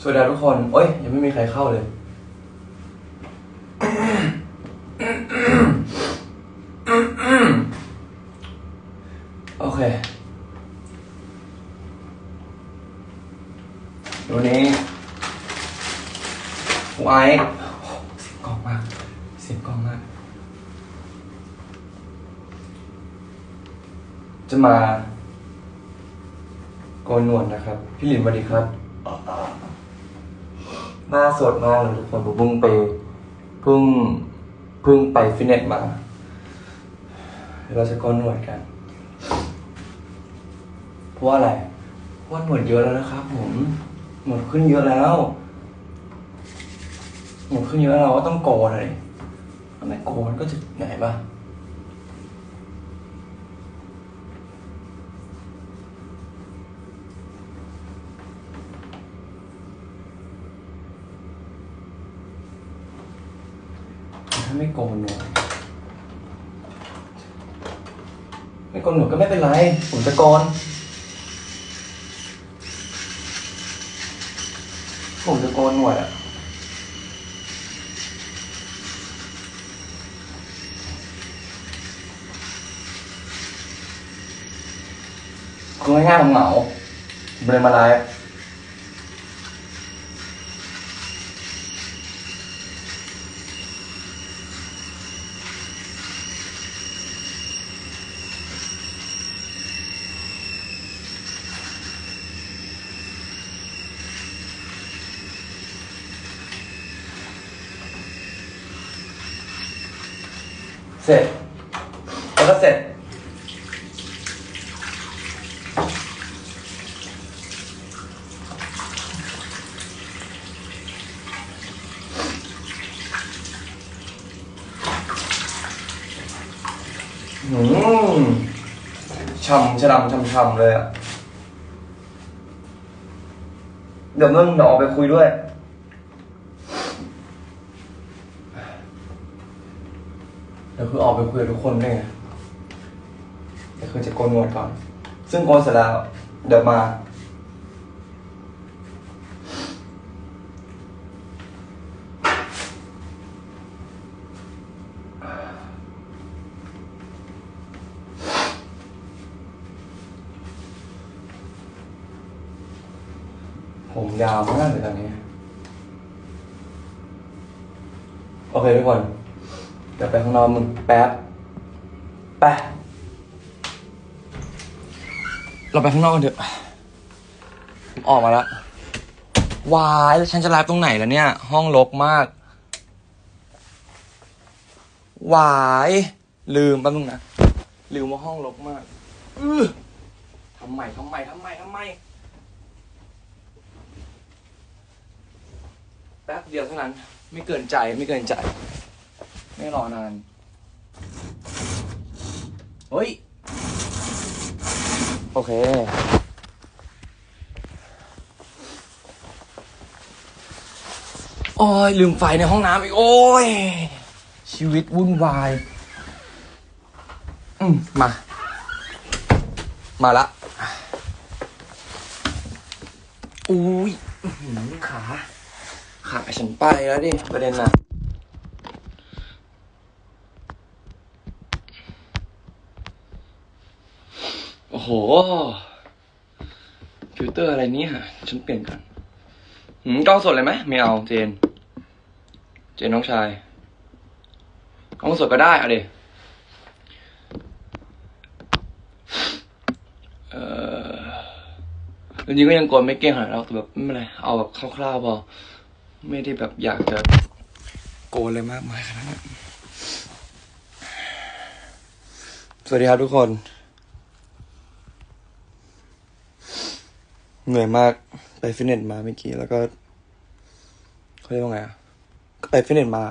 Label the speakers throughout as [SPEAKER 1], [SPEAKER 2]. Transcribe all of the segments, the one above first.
[SPEAKER 1] สวัสดีทุกคน โอ้ย ยังไม่มีใครเข้าเลย โอเค วันนี้ไว้โอ้เสียงกล้องมากสียงกล้องมาก จะมาโกนหนวดนะครับ พี่หลินสวัสดีครับ หน้าสดมากเลยทุกคนผมเพิ่งไปเพิ่งเพิ่งไปฟิตเนสมาเดี๋ยวเราจะโกนหนวดกัน เพราะว่าอะไรเพราะว่าหนวดเยอะแล้วนะครับ ผมหนวดขึ้นเยอะแล้วหนวดขึ้นเยอะแล้วเราก็ต้องโกนเลยถ้าไม่โกนก็จะไหนปะถ้ ไม่โกนหนวดไม่โกนหนวดก็ไม่เป็นไร ผมจะโกนผมจะโกนหนวดอะคือง่ายๆผมเหงาเลยมาไลฟ์ เสร็จ แล้วก็เสร็จ อืมช่ำชะดำช่ำช่ำเลยอะเดี๋ยวมึงเดี๋ยวออกไปคุยด้วย ดี๋ยวคือออกไปคุยกับทุกคนด้วยไงเดี๋ยวคือจะโกนหนวดก่อน ซึ่งโกนเสร็จแล้วเดี๋ยวมา ผมยาวมากเลยตอนนี้ โอเคทุกคน เดี๋ยวไปข้างนอก มึงแป๊บไปเราไปข้างนอกกันเถอะผมออกมาแล้ววายแล้วฉันจะไลฟ์ตรงไหนแล้วเนี่ย ห้องรกมากวายลืมแป๊บนึงนะลืมว่าห้องรกมากออทำไมทำไมทำไมทำไมแป๊บเดียวเท่านั้น ไม่เกินใจไม่เกินใจ ไม่รอนาน เฮ้ย โอเค โอ้ย ลืมไฟในห้องน้ำอีก โอ้ย ชีวิตวุ่นวาย อืม มา มาละอุ้ยอื้อหือขา ขาฉันไปแล้วดิ ประเด็นน่ะ โอ้โหฟิลเตอร์อะไรเนี่ยฉันเปลี่ยนกันหืมกล้องสดเลยไหมไม่เอาเจน เจนน้องชายกล้องสดก็ได้เอาดิเออจริงก็ยังโกนไม่เก่งขนาดนั้นหรอกแต่แบบไม่เป็นไรเอาแบบคร่าวๆพอไม่ได้แบบอยากจะโกนเลยมากมายขนาดนั้นสวัสดีครับทุกคน เหนื่อยมากไปฟิตเนสมาเมื่อกี้แล้วก็เขาเรียกว่าไงอะไปฟิตเนสมา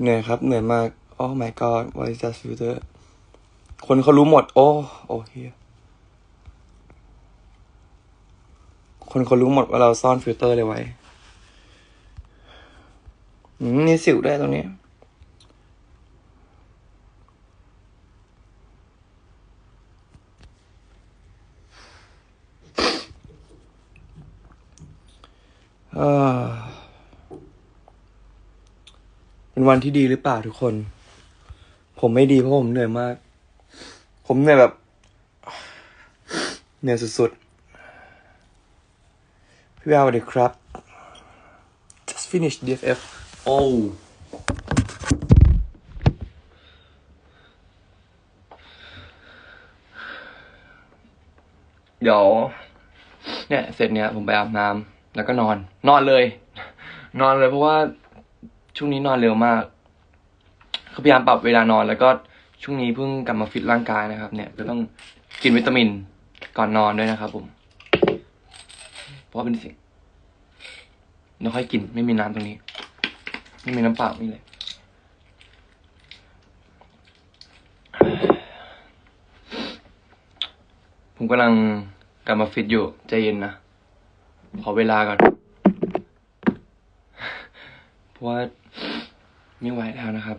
[SPEAKER 1] เหนื่อยครับ เหนื่อยมาก โอ้ my god what is that filter คนเขารู้หมด โอ้โอ้เฮียคนเขารู้หมดว่าเราซ่อนฟิลเตอร์เลยไว้อืมมีสิวได้ตรงนี้ เป็นวันที่ดีหรือเปล่าทุกคน ผมไม่ดีเพราะผมเหนื่อยมาก ผมเหนื่อยแบบ เหนื่อยสุดๆ พี่แววสวัสดีครับ just finished DFF oh เดี๋ยวเนี่ย เสร็จเนี่ยผมไปอาบน้ำ แล้วก็นอน นอนเลย นอนเลยเพราะว่าช่วงนี้นอนเร็วมากคือพยายามปรับเวลานอน แล้วก็ช่วงนี้เพิ่งกลับมาฟิตร่างกายนะครับ เนี่ยก็ต้องกินวิตามินก่อนนอนด้วยนะครับ ผม เพราะเป็นสิ่งไม่ค่อยกินไม่มีน้ำตรงนี้ ไม่มีน้ำเปล่านี่เลยผมกำลังกลับมาฟิตอยู่ใจเย็นนะ ขอเวลาก่อน เพราะว่าไม่ไหวแล้วนะครับ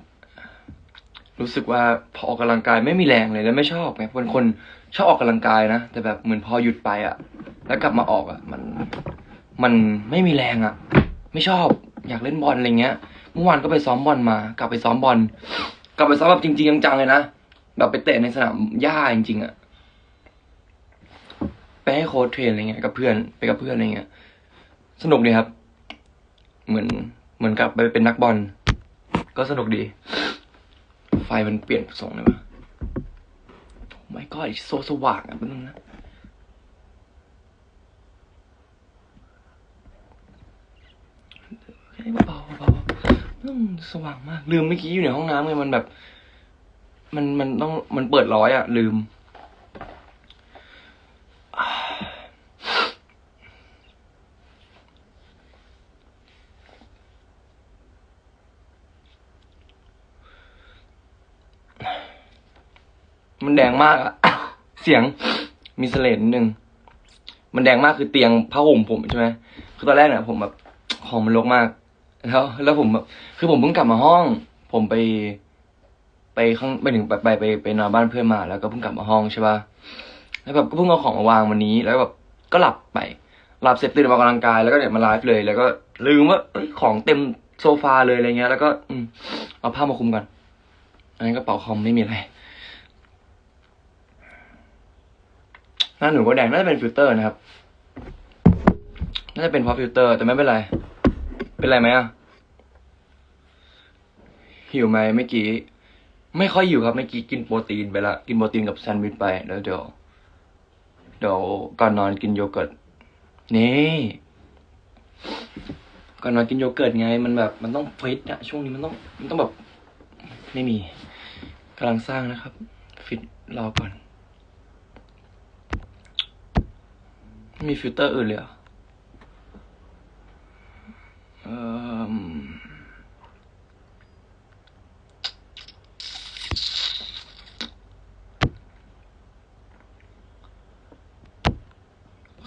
[SPEAKER 1] รู้สึกว่าพอออกกำลังกายไม่มีแรงเลยแล้วไม่ชอบไงเป็นคนชอบออกกำลังกายนะ แต่แบบเหมือนพอหยุดไปอะแล้วกลับมาออกอะมัน มันไม่มีแรงอะไม่ชอบอยากเล่นบอลอะไรเงี้ย เมื่อวานก็ไปซ้อมบอลมา กลับไปซ้อมบอล กลับไปซ้อมแบบจริงๆจังๆเลยนะ แบบไปเตะในสนามหญ้าจริงๆอะ ไปให้โค้ชเทรนอะไรเงี้ยกับเพื่อนไปกับเพื่อนอะไรเงี้ย สนุกดีครับ เหมือนเหมือนกับไปเป็นนักบอลก็สนุกดี ไฟมันเปลี่ยนทรงเลยวะไม่ก็ไอโซสว่างอะเป็นงนะเบาเบาม่ต้องสว่างมาก ลืมเมื่อกี้อยู่ในห้องน้ำไงมันแบบ มันมันต้องมันเปิดร้อยอะ ลืม มันแดงมากอะ เสียงมีเสลดนิดนึง มันแดงมากคือเตียงผ้าห่มผมใช่ไหมคือตอนแรกเนี่ยผมแบบของมันรกมาก แล้ว แล้วผมแบบคือผมเพิ่งกลับมาห้อง ผมไป ไปข้างไปถึงไปไปไปไปนอนบ้านเพื่อนมา แล้วก็เพิ่งกลับมาห้องใช่ป่ะ แล้วแบบก็เพิ่งเอาของมาวางวันนี้ แล้วแบบก็หลับไป หลับเสร็จตื่นมาออกกำลังกาย แล้วก็เนี่ยมาไลฟ์เลย แล้วก็ลืมว่าของเต็มโซฟาเลยอะไรเงี้ย แล้วก็ อืเอาผ้ามาคลุมก่อนอันนี้กระเป๋าคอมไม่มีอะไร หน้าหนูก็แดงน่าจะเป็นฟิลเตอร์นะครับ น่าจะเป็นเพราะฟิลเตอร์ แต่ไม่เป็นไร เป็นไรไหมอะ หิวไหมเมื่อกี้ ไม่ค่อยหิวครับเมื่อกี้กินโปรตีนไปละ กินโปรตีนกับแซนด์วิชไป แล้วเดี๋ยว เดี๋ยวก่อนนอนกินโยเกิร์ต นี่ก่อนนอนกินโยเกิร์ตไง มันแบบ มันต้องฟิตอะช่วงนี้มันต้อง มันต้องแบบ ไม่มีกำลังสร้างนะครับ ฟิตรอก่อน มีฟิลเตอร์อื่นเลยเหรอเอิ่ม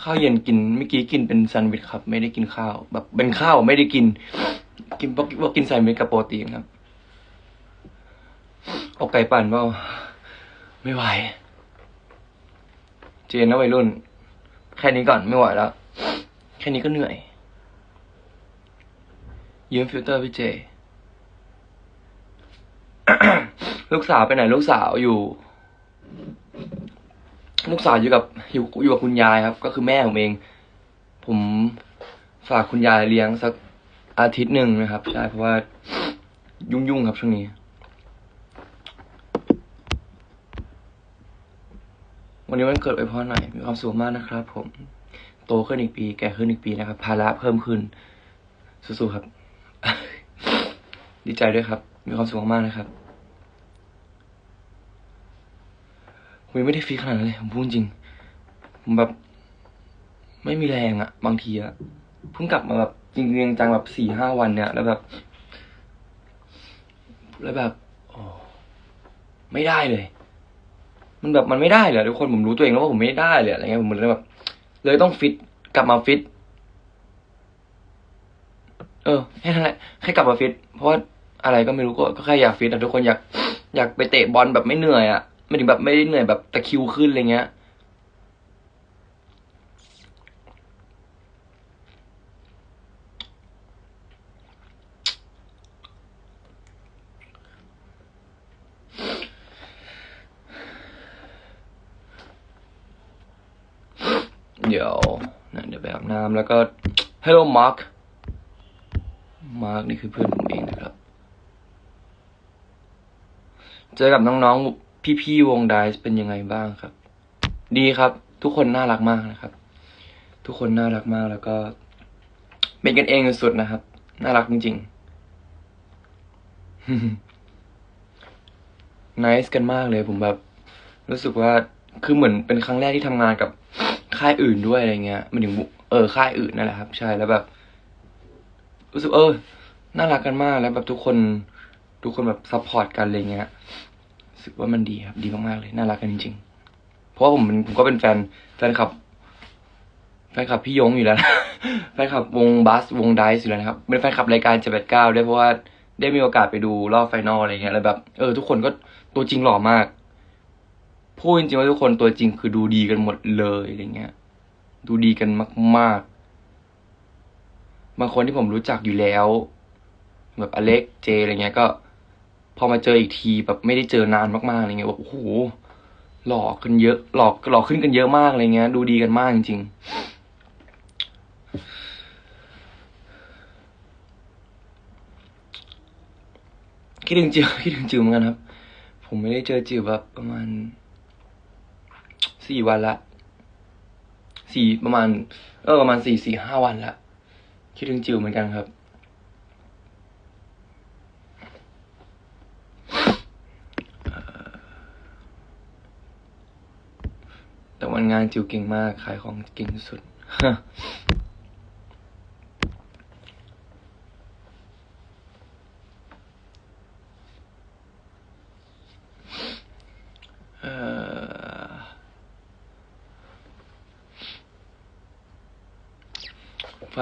[SPEAKER 1] ข้าวเย็นกินเมื่อกี้กินเป็นแซนด์วิชครับ ไม่ได้กินข้าว แบบเป็นข้าวไม่ได้กิน กินว่าว่ากินแซนด์วิชกับโปรตีนครับเอาไก่ปั่นเปล่าไม่ไหว เจนนะวัยรุ่น แค่นี้ก่อนไม่ไหวแล้ว แค่นี้ก็เหนื่อย ยืมฟิลเตอร์พี่เจ ลูกสาวไปไหนลูกสาวอยู่ ลูกสาวอยู่กับอยู่อยู่กับคุณยายครับ ก็คือแม่ผมเอง ผมฝากคุณยายเลี้ยงสักอาทิตย์หนึ่งนะครับ ใช่เพราะว่ายุ่งๆครับช่วงนี้ วันนี้วันเกิดไปพ่อหน่อย มีความสุขมากนะครับผม โตขึ้นอีกปี แก่ขึ้นอีกปีนะครับ ภาระเพิ่มขึ้น สู้ๆครับ ดีใจด้วยครับ มีความสุขมากๆนะครับผมไม่ได้ฟีขนาดนั้นเลย ผมพูดจริง ผมแบบ ไม่มีแรงอะบางทีอะเพิ่งกลับมาแบบจริงจังแบบสี่ห้าวันเนี่ย แล้วแบบ แล้วแบบ โอ้ ไม่ได้เลย มันแบบมันไม่ได้เลยทุกคนผมรู้ตัวเองแล้วว่าผมไม่ได้เลยอะไรเงี้ยผมเลยแบบเลยต้องฟิตกลับมาฟิต เออแค่นั้นแหละแค่กลับมาฟิต เพราะว่าอะไรก็ไม่รู้ก็ก็แค่อยากฟิตอะทุกคนอยาก อยากไปเตะบอลแบบไม่เหนื่อยอะไม่ถึงแบบไม่ได้เหนื่อยแบบตะคิวขึ้นอะไรเงี้ย อ เดี๋ยวนะเดี๋ยวไปอาบน้ำ แล้วก็ Hello Mark Mark นี่คือเพื่อนผมเองนะครับ เจอกับน้องๆ พี่ๆ วงไดส์เป็นยังไงบ้างครับ ดีครับ ทุกคนน่ารักมากนะครับ ทุกคนน่ารักมากแล้วก็ เป็นกันเองสุดๆนะครับ น่ารักจริงๆ nice กันมากเลยผมแบบ รู้สึกว่าคือเหมือนเป็นครั้งแรกที่ทำงานกับค่ายอื่นด้วยอะไรเงี้ยมันถึง เออค่ายอื่นนั่นแหละครับ ใช่แล้วแบบ รู้สึกเออน่ารักกันมากแล้วแบบทุกคน ทุกคนแบบซัพพอร์ตกันอะไรเงี้ยรู้สึกว่ามันดีครับ ดีมากๆเลยน่ารักกันจริงๆเพราะว่าผมเป็นผมก็เป็นแฟนแฟนคลับแฟนคลับพี่ยงอยู่แล้วแฟนคลับวงบัสวงไดซ์อยู่แล้วนะครับเป็นแฟนคลับรายการเจ็ดแปดเก้าด้วยเพราะว่าได้มีโอกาสไปดูรอบไฟนอลอะไรเงี้ยแล้วแบบเออทุกคนก็ตัวจริงหล่อมากพูดจริงๆว่าทุกคนตัวจริงคือดูดีกันหมดเลยอะไรเงี้ย ดูดีกันมาก ๆ บางคนที่ผมรู้จักอยู่แล้ว แบบอเล็กเจอะไรเงี้ยก็ พอมาเจออีกทีแบบไม่ได้เจอนานมากๆอะไรเงี้ยแบบโอ้โหหลอขึ้นเยอะ หล่อหล่อขึ้นกันเยอะมากอะไรเงี้ย ดูดีกันมากจริงๆคิดถึงจิวคิดถึงจิวเหมือนกันครับ ผมไม่ได้เจอจิวแบบประมาณสี่วันละ สี่ประมาณ เออประมาณสี่สี่ห้าวันละคิดถึงจิ๋วเหมือนกันครับ แต่วันงานจิ๋วเก่งมากขายของเก่งสุด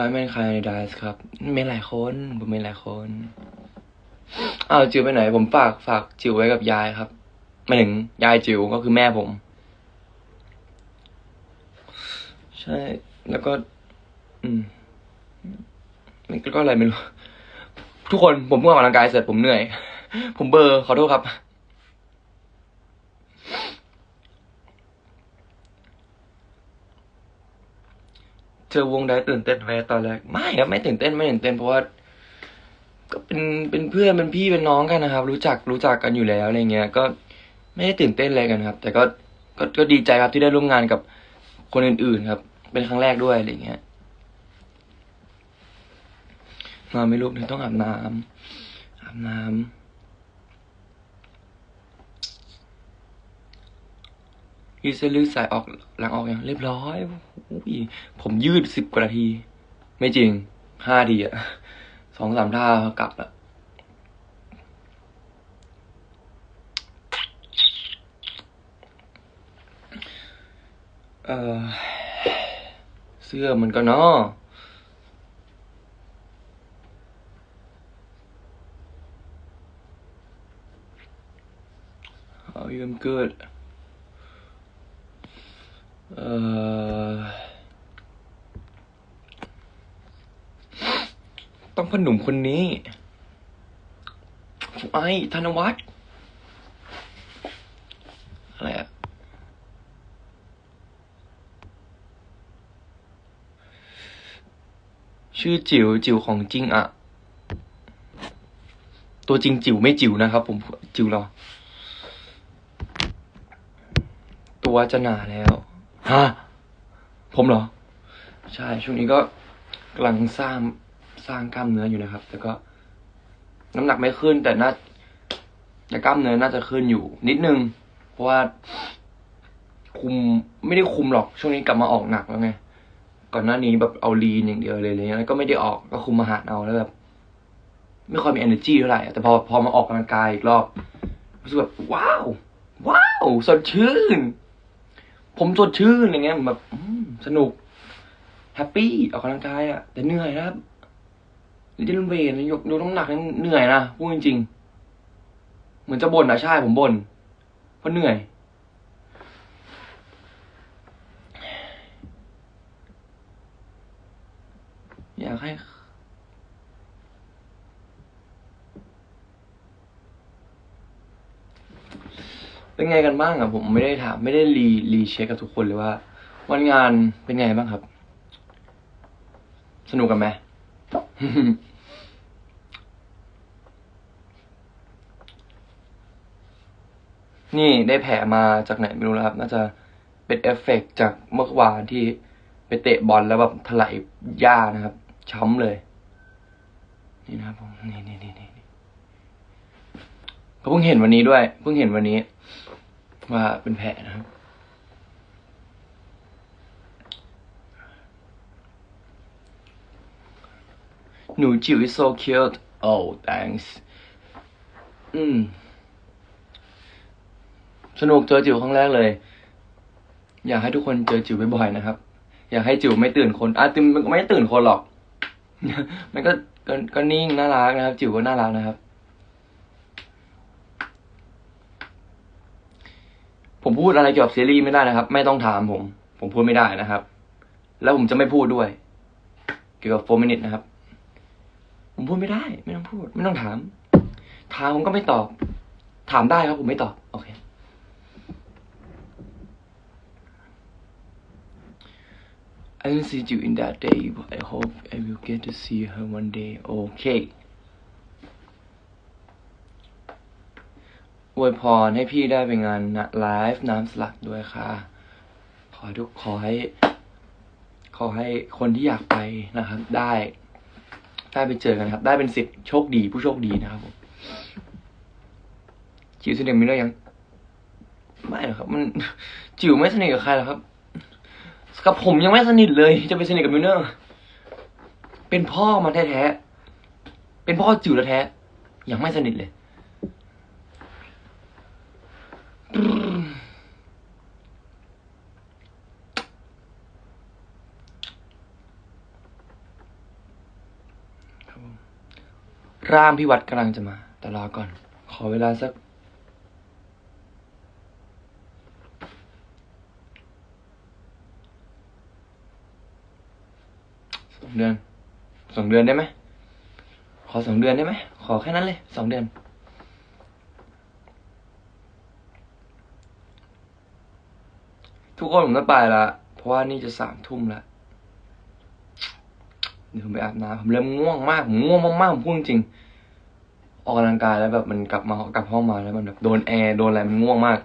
[SPEAKER 1] ฟ้าเป็นใครในดาสครับมีหลายคนผมมีหลายคนอ้าวจิ๋วไปไหน ผมฝากฝากจิ๋วไว้กับยายครับหมายถึงยายจิ๋วก็คือแม่ผม ใช่ แล้วก็ อืมนี่ก็อะไรไม่รู้ ทุกคนผมเพิ่งออกกำลังกายเสร็จผมเหนื่อย ผมเบอร์ขอโทษครับ เจอวงได้ตื่นเต้นไหมตอนแรกไม่ครับไม่ตื่นเต้นไม่ตื่นเต้นเพราะว่าก็เป็นเป็นเพื่อนเป็นพี่เป็นน้องกันนะครับ รู้จักรู้จักกันอยู่แล้วอะไรเงี้ย ก็ไม่ได้ตื่นเต้นอะไรกันครับ แต่ก็ก็ก็ดีใจครับที่ได้ร่วมงานกับคนอื่นๆครับ เป็นครั้งแรกด้วยอะไรเงี้ยนอนไม่ลุกเนี่ยต้องอาบน้ำอาบน้ำ ยืดเส้นยืดสายออกหลังออกอย่างเรียบร้อยอยผมยืดสิบกว่านาที ไม่จริงห้าทีอะสองสามท่ากลับละเออเสื้อมันก็เนาะเอายืมเกิด เออต้องพอหนุ่มคนนี้ไอ้ธนวัฒน์อะไรอะชื่อจิ๋วจิ๋วของจริงอะตัวจริงจิ๋วไม่จิ๋วนะครับ ผมจิ๋วหรอ ตัวจะหนาแล้ว ฮะผมเหรอ ใช่ ช่วงนี้ก็กำลังสร้างสร้างกล้ามเนื้ออยู่นะครับ แต่ก็ น้ำหนักไม่ขึ้น แต่น่าแต่กล้ามเนื้อน่าจะขึ้นอยู่ นิดนึง เพราะว่า คุมไม่ได้คุมหรอก ช่วงนี้กลับมาออกหนักแล้วไง ก่อนหน้านี้แบบเอาลีนอย่างเดียวเลยอะไรเงี้ยแล้วก็ไม่ได้ออกก็คุมอาหารเอาแล้วแบบไม่ค่อยมี energy เท่าไหร่ แต่พอพอมาออกกำลังกายอีกรอบรู้สึกแบบว้าว ว้าว สดชื่น ผมสดชื่นอะไรเงี้ยผมแบบสนุก แฮปปี้ออกกำลังกายอะแต่เหนื่อยนะครับเล่นเวทยกยกน้ำหนักนี่เหนื่อยนะพูดจริงๆเหมือนจะบ่นนะใช่ผมบ่นเพราะเหนื่อย อยากให้ เป็นไงกันบ้างอะผมไม่ได้ถามไม่ได้รีรีเช็คกับทุกคนเลยว่า วันงานเป็นไงบ้างครับ สนุกกันไหมนี่ได้แผลมาจากไหนไม่รู้นะครับ น่าจะเป็นเอฟเฟกต์จากเมื่อวานที่ไปเตะบอลแล้วแบบถลายหญ้านะครับ ช้ำเลย นี่นะครับผมนี่นี่นี่นี่เพิ่งเห็นวันนี้ด้วย เพิ่งเห็นวันนี้ ว่าเป็นแผลนะครับ หนูจิ๋ว is so cute oh thanks อืม สนุกเจอจิ๋วครั้งแรกเลย อยากให้ทุกคนเจอจิ๋วบ่อยๆนะครับ อยากให้จิ๋วไม่ตื่นคนอะจิ๋วมันก็ไม่ตื่นคนหรอก มันก็ก็นิ่งน่ารักนะครับ จิ๋วก็น่ารักนะครับ ผม พูดอะไรเกี่ยวกับซีรีส์ไม่ได้นะครับ ไม่ต้องถามผม ผมพูดไม่ได้นะครับ แล้วผมจะไม่พูดด้วย เกี่ยวกับโฟมินิตนะครับ ผมพูดไม่ได้ ไม่ต้องพูด ไม่ต้องถาม ถามผมก็ไม่ตอบ ถามได้ครับผมไม่ตอบ โอเค I didn't see you in that day, but I hope I will get to see her one day. Okay. อวยพรให้พี่ได้ไปงานไลฟ์น้ำสลัดด้วยค่ะ ขอทุกขอให้ ขอให้คนที่อยากไปนะครับ ได้ ได้ไปเจอกันครับ ได้เป็นสิทธิ์โชคดีผู้โชคดีนะครับผมจิ๋วสนิทมิเลอร์ยังไม่หรอกครับ มันจิ๋วไม่สนิทกับใครหรอกครับกับผมยังไม่สนิทเลย จะไปสนิทกับมิลเนอร์ เป็นพ่อมันแท้ๆ เป็นพ่อจิ๋วแท้ๆยังไม่สนิทเลย ครับผม ร่ามพี่วัดกำลังจะมา แต่รอก่อน ขอเวลาสัก สองเดือน สองเดือนได้ไหม ขอสองเดือนได้ไหม ขอแค่นั้นเลย สองเดือน ทุกคนผมต้องไปละ เพราะว่านี่จะสามทุ่มละเดี๋ยว ผมไปอาบน้ำผมเริ่มง่วงมากผมง่วงมากๆผมพูดจริงออกกำลังกายแล้วแบบมันกลับมากลับห้องมาแล้วมันแบบโดนแอร์โดนอะไรมันง่วงมาก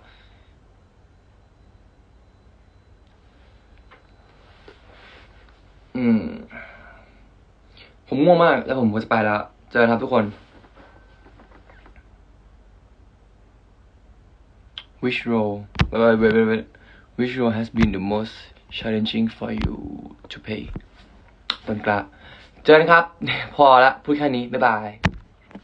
[SPEAKER 1] อืม ผมง่วงมาก แล้วผมก็จะไปแล้ว เจอกันครับทุกคน Which role wait wait wait, wait. Which role has been the most challenging for you to play ต้นกลา เจอกันครับ พอละพูดแค่นี้ บ๊ายบาย